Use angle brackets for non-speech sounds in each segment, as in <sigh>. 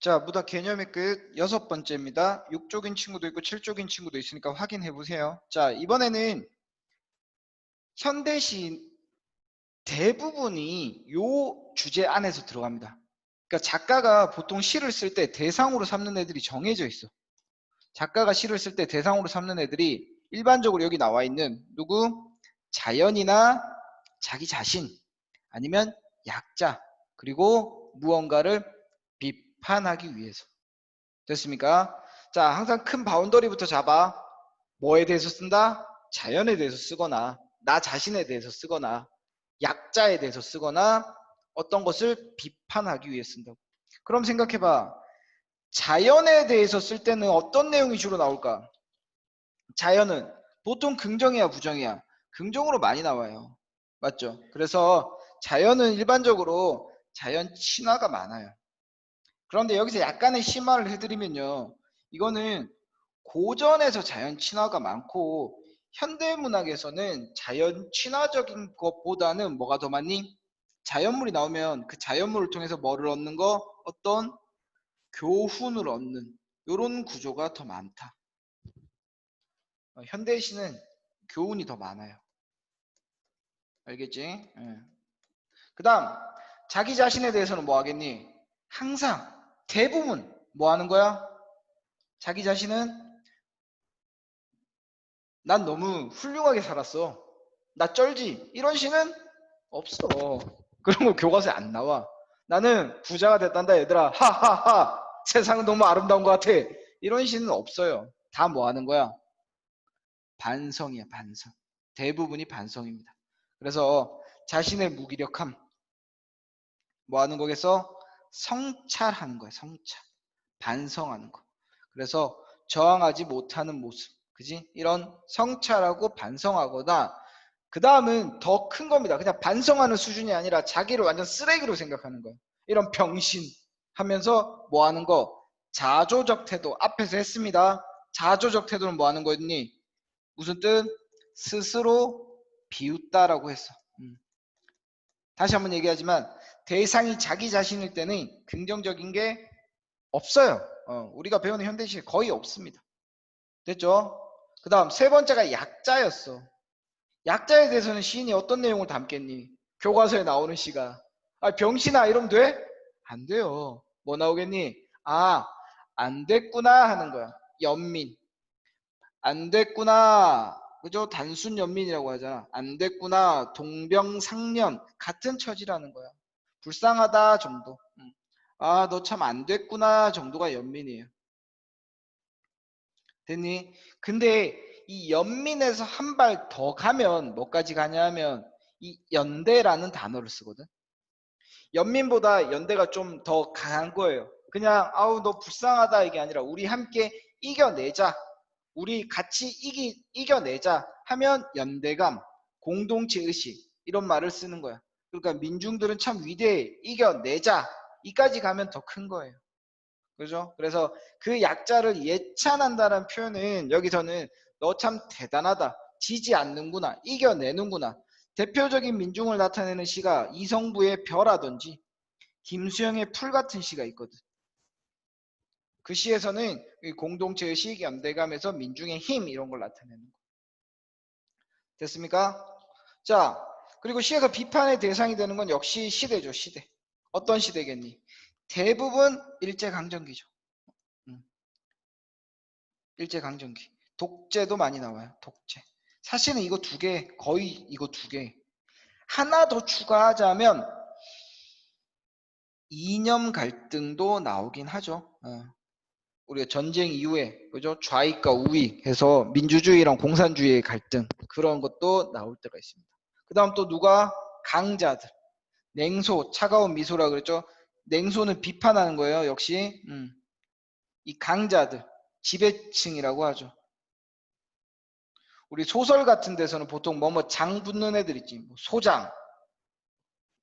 자, 무다 개념의 끝 여섯 번째입니다. 6쪽인 친구도 있고 7쪽인 친구도 있으니까 확인해 보세요. 자, 이번에는 현대시 대부분이 요 주제 안에서 들어갑니다. 그러니까 작가가 보통 시를 쓸 때 대상으로 삼는 애들이 정해져 있어. 작가가 시를 쓸 때 대상으로 삼는 애들이 일반적으로 여기 나와 있는 누구? 자연이나 자기 자신 아니면 약자 그리고 무언가를 비 판하기 위해서 됐습니까? 자 항상 큰 바운더리부터 잡아 뭐에 대해서 쓴다? 자연에 대해서 쓰거나 나 자신에 대해서 쓰거나 약자에 대해서 쓰거나 어떤 것을 비판하기 위해 쓴다고 그럼 생각해봐 자연에 대해서 쓸 때는 어떤 내용이 주로 나올까? 자연은 보통 긍정이야 부정이야? 긍정으로 많이 나와요 맞죠? 그래서 자연은 일반적으로 자연 친화가 많아요 그런데 여기서 약간의 심화를 해드리면요. 이거는 고전에서 자연 친화가 많고 현대 문학에서는 자연 친화적인 것보다는 뭐가 더 많니? 자연물이 나오면 그 자연물을 통해서 뭐를 얻는 거? 어떤 교훈을 얻는 이런 구조가 더 많다. 어, 현대 시는 교훈이 더 많아요. 알겠지? 예. 그 다음 자기 자신에 대해서는 뭐 하겠니? 항상 대부분 뭐 하는 거야? 자기 자신은 난 너무 훌륭하게 살았어. 나 쩔지. 이런 시는 없어. 그런 거 교과서에 안 나와. 나는 부자가 됐단다 얘들아. 하하하. 세상은 너무 아름다운 것 같아. 이런 시는 없어요. 다 뭐 하는 거야? 반성이야 반성. 대부분이 반성입니다. 그래서 자신의 무기력함 뭐 하는 거겠어? 성찰하는 거예요. 성찰. 반성하는 거. 그래서 저항하지 못하는 모습. 그지? 이런 성찰하고 반성하거나 그 다음은 더 큰 겁니다. 그냥 반성하는 수준이 아니라 자기를 완전 쓰레기로 생각하는 거예요. 이런 병신 하면서 뭐 하는 거? 자조적 태도. 앞에서 했습니다. 자조적 태도는 뭐 하는 거였니? 무슨 뜻? 스스로 비웃다라고 했어. 음. 다시 한번 얘기하지만 대상이 자기 자신일 때는 긍정적인 게 없어요. 어, 우리가 배우는 현대시에 거의 없습니다. 됐죠? 그 다음 세 번째가 약자였어. 약자에 대해서는 시인이 어떤 내용을 담겠니? 교과서에 나오는 시가 아, 병신아 이러면 돼? 안 돼요. 뭐 나오겠니? 아, 안 됐구나 하는 거야. 연민. 안 됐구나. 그죠? 단순 연민이라고 하잖아. 안 됐구나. 동병상련. 같은 처지라는 거야. 불쌍하다 정도. 음. 아, 너 참 안 됐구나 정도가 연민이에요. 됐니? 근데 이 연민에서 한 발 더 가면 뭐까지 가냐면 이 연대라는 단어를 쓰거든. 연민보다 연대가 좀 더 강한 거예요. 그냥 아우 너 불쌍하다 이게 아니라 우리 함께 이겨내자. 우리 같이 이기, 이겨내자 하면 연대감, 공동체 의식 이런 말을 쓰는 거야. 그러니까 민중들은 참 위대해. 이겨내자. 이까지 가면 더 큰 거예요. 그죠? 그래서 그 약자를 예찬한다는 표현은 여기서는 너 참 대단하다. 지지 않는구나. 이겨내는구나. 대표적인 민중을 나타내는 시가 이성부의 벼라든지 김수영의 풀 같은 시가 있거든. 그 시에서는 공동체의 시 연대감에서 민중의 힘 이런 걸 나타내는 거. 됐습니까? 자, 그리고 시에서 비판의 대상이 되는 건 역시 시대죠, 시대. 어떤 시대겠니? 대부분 일제강점기죠. 음. 일제강점기. 독재도 많이 나와요, 독재. 사실은 이거 두 개, 거의 이거 두 개. 하나 더 추가하자면 이념 갈등도 나오긴 하죠. 어. 우리가 전쟁 이후에 그죠 좌익과 우익 해서 민주주의랑 공산주의의 갈등 그런 것도 나올 때가 있습니다. 그 다음 또 누가? 강자들. 냉소 차가운 미소라 그랬죠? 냉소는 비판하는 거예요 역시. 음. 이 강자들 지배층이라고 하죠. 우리 소설 같은 데서는 보통 뭐뭐 장 붙는 애들 있지. 뭐 소장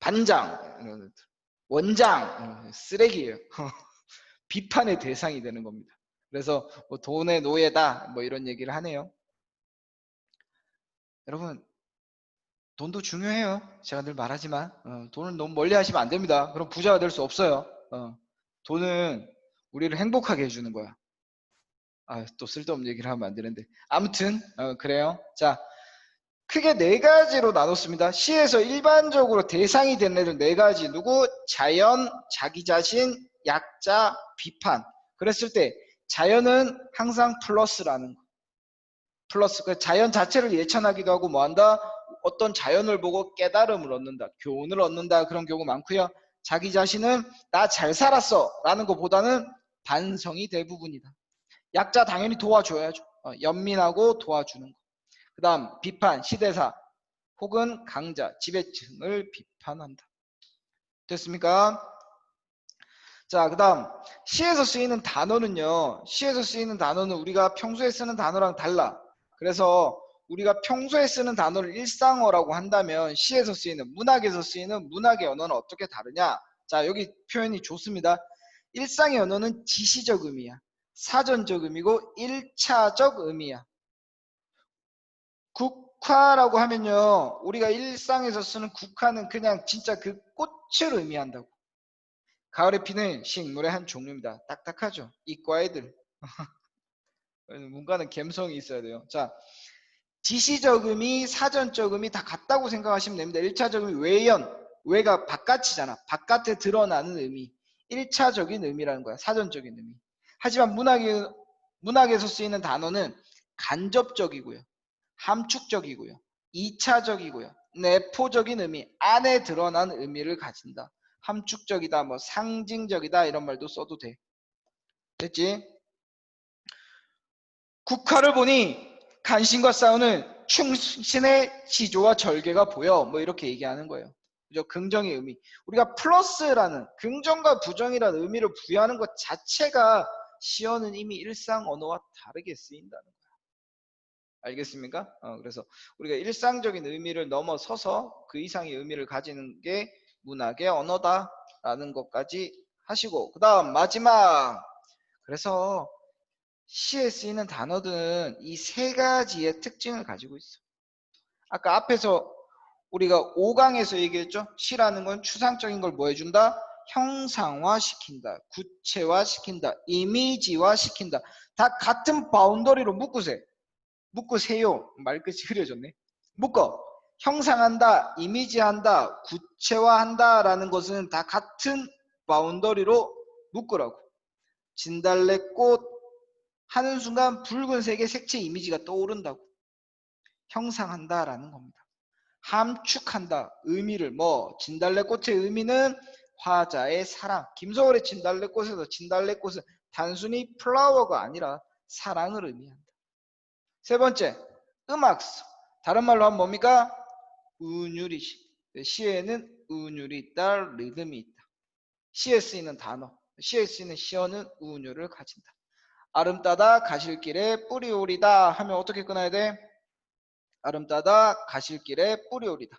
반장 이런 애들. 원장 어, 쓰레기예요. <laughs> 비판의 대상이 되는 겁니다. 그래서 뭐 돈의 노예다 뭐 이런 얘기를 하네요. 여러분 돈도 중요해요. 제가 늘 말하지만 어, 돈을 너무 멀리 하시면 안 됩니다. 그럼 부자가 될 수 없어요. 어, 돈은 우리를 행복하게 해주는 거야. 아, 또 쓸데없는 얘기를 하면 안 되는데. 아무튼, 어, 그래요. 자, 크게 네 가지로 나눴습니다. 시에서 일반적으로 대상이 되는 애들 네 가지. 누구? 자연, 자기 자신, 약자, 비판. 그랬을 때 자연은 항상 플러스라는 거. 플러스. 그 자연 자체를 예찬하기도 하고 뭐 한다? 어떤 자연을 보고 깨달음을 얻는다. 교훈을 얻는다. 그런 경우 많고요. 자기 자신은 나 잘 살았어 라는 것보다는 반성이 대부분이다. 약자 당연히 도와줘야죠. 어, 연민하고 도와주는 거. 그 다음 비판, 시대사 혹은 강자, 지배층을 비판한다. 됐습니까? 자, 그 다음 시에서 쓰이는 단어는요. 시에서 쓰이는 단어는 우리가 평소에 쓰는 단어랑 달라. 그래서 우리가 평소에 쓰는 단어를 일상어라고 한다면 시에서 쓰이는 문학에서 쓰이는 문학의 언어는 어떻게 다르냐? 자, 여기 표현이 좋습니다. 일상의 언어는 지시적 의미야. 사전적 의미고 1차적 의미야. 국화라고 하면요. 우리가 일상에서 쓰는 국화는 그냥 진짜 그 꽃을 의미한다고. 가을에 피는 식물의 한 종류입니다. 딱딱하죠. 이과 애들. <laughs> 문과는 감성이 있어야 돼요. 자, 사전적 의미 다 같다고 생각하시면 됩니다. 1차적 의미 외연, 외가 바깥이잖아. 바깥에 드러나는 의미. 1차적인 의미라는 거야. 사전적인 의미. 하지만 문학에, 문학에서 쓰이는 단어는 간접적이고요. 함축적이고요. 2차적이고요. 내포적인 의미, 안에 드러난 의미를 가진다. 함축적이다, 뭐 상징적이다 이런 말도 써도 돼. 됐지? 국화를 보니 간신과 싸우는 충신의 지조와 절개가 보여. 뭐 이렇게 얘기하는 거예요. 그죠? 긍정의 의미. 우리가 플러스라는 긍정과 부정이라는 의미를 부여하는 것 자체가 시어는 이미 일상 언어와 다르게 쓰인다는 거야. 알겠습니까? 어, 그래서 우리가 일상적인 의미를 넘어서서 그 이상의 의미를 가지는 게 문학의 언어다라는 것까지 하시고 그 다음 마지막 그래서 시에 쓰이는 단어들은 이 세 가지의 특징을 가지고 있어. 아까 앞에서 우리가 5강에서 얘기했죠. 시라는 건 추상적인 걸 뭐 해준다? 형상화시킨다. 구체화시킨다. 이미지화시킨다. 다 같은 바운더리로 묶으세요. 묶으세요. 말끝이 흐려졌네. 묶어. 형상한다, 이미지한다, 구체화한다라는 것은 다 같은 바운더리로 묶으라고. 진달래꽃 하는 순간 붉은색의 색채 이미지가 떠오른다고. 형상한다라는 겁니다. 함축한다. 의미를 뭐 진달래꽃의 의미는 화자의 사랑. 김서울의 진달래꽃에서 진달래꽃은 단순히 플라워가 아니라 사랑을 의미한다. 세 번째, 음악성. 다른 말로 하면 뭡니까? 운율이지. 시에는 운율이 있다, 리듬이 있다. 시에 쓰이는 단어, 시에 쓰이는 시어는 운율을 가진다. 아름다다 가실 길에 뿌리 오리다 하면 어떻게 끊어야 돼? 아름다다 가실 길에 뿌리 오리다.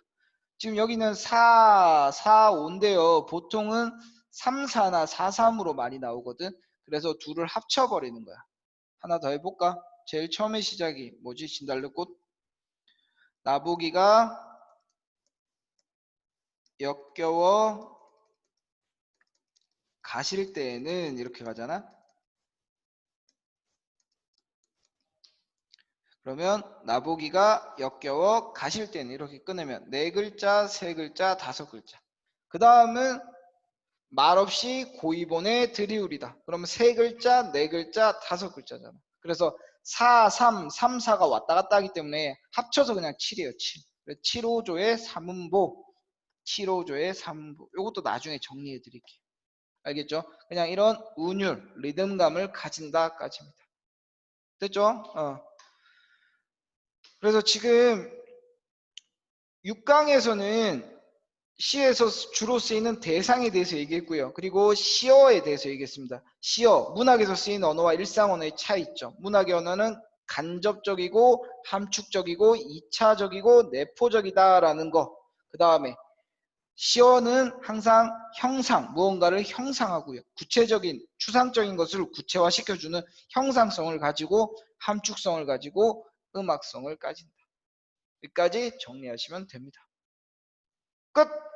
지금 여기는 4, 4, 5인데요. 보통은 3, 4나 4, 3으로 많이 나오거든. 그래서 둘을 합쳐버리는 거야. 하나 더 해볼까? 제일 처음에 시작이 뭐지? 진달래꽃. 나보기가 역겨워 가실 때에는 이렇게 가잖아. 그러면 나보기가 역겨워 가실 때는 이렇게 끊으면 네 글자, 세 글자, 다섯 글자. 그 다음은 말없이 고이본에 들이우리다. 그러면 세 글자, 네 글자, 다섯 글자잖아. 그래서 4, 3, 3, 4가 왔다 갔다 하기 때문에 합쳐서 그냥 7이에요. 7. 7호조의 3음보, 7호조의 3음보. 이것도 나중에 정리해 드릴게요. 알겠죠? 그냥 이런 운율, 리듬감을 가진다까지입니다. 됐죠? 어. 그래서 지금 6강에서는 시에서 주로 쓰이는 대상에 대해서 얘기했고요. 그리고 시어에 대해서 얘기했습니다. 시어, 문학에서 쓰이는 언어와 일상 언어의 차이점. 문학의 언어는 간접적이고 함축적이고 2차적이고 내포적이다라는 거. 그 다음에 시어는 항상 형상, 무언가를 형상하고요. 구체적인, 추상적인 것을 구체화시켜주는 형상성을 가지고 함축성을 가지고 음악성을 가진다. 여기까지 정리하시면 됩니다. 끝!